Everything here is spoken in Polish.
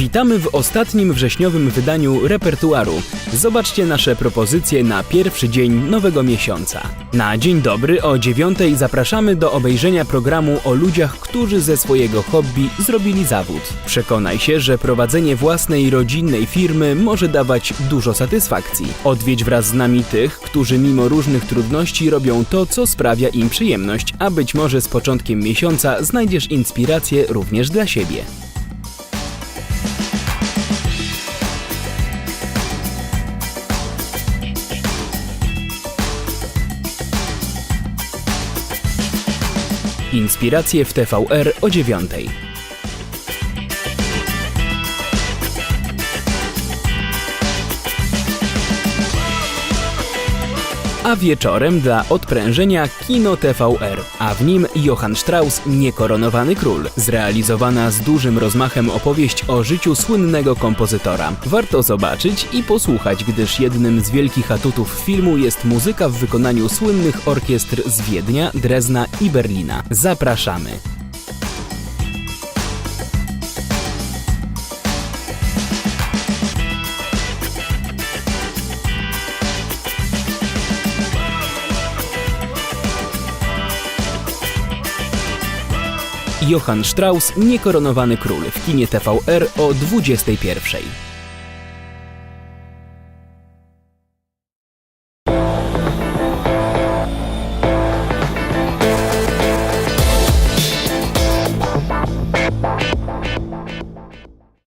Witamy w ostatnim wrześniowym wydaniu repertuaru. Zobaczcie nasze propozycje na pierwszy dzień nowego miesiąca. Na dzień dobry o dziewiątej zapraszamy do obejrzenia programu o ludziach, którzy ze swojego hobby zrobili zawód. Przekonaj się, że prowadzenie własnej rodzinnej firmy może dawać dużo satysfakcji. Odwiedź wraz z nami tych, którzy mimo różnych trudności robią to, co sprawia im przyjemność, a być może z początkiem miesiąca znajdziesz inspirację również dla siebie. Inspiracje w TVR o dziewiątej. A wieczorem dla odprężenia Kino TVR, a w nim Johann Strauss Niekoronowany Król, zrealizowana z dużym rozmachem opowieść o życiu słynnego kompozytora. Warto zobaczyć i posłuchać, gdyż jednym z wielkich atutów filmu jest muzyka w wykonaniu słynnych orkiestr z Wiednia, Drezna i Berlina. Zapraszamy! Johann Strauss Niekoronowany Król w kinie TVR o 21.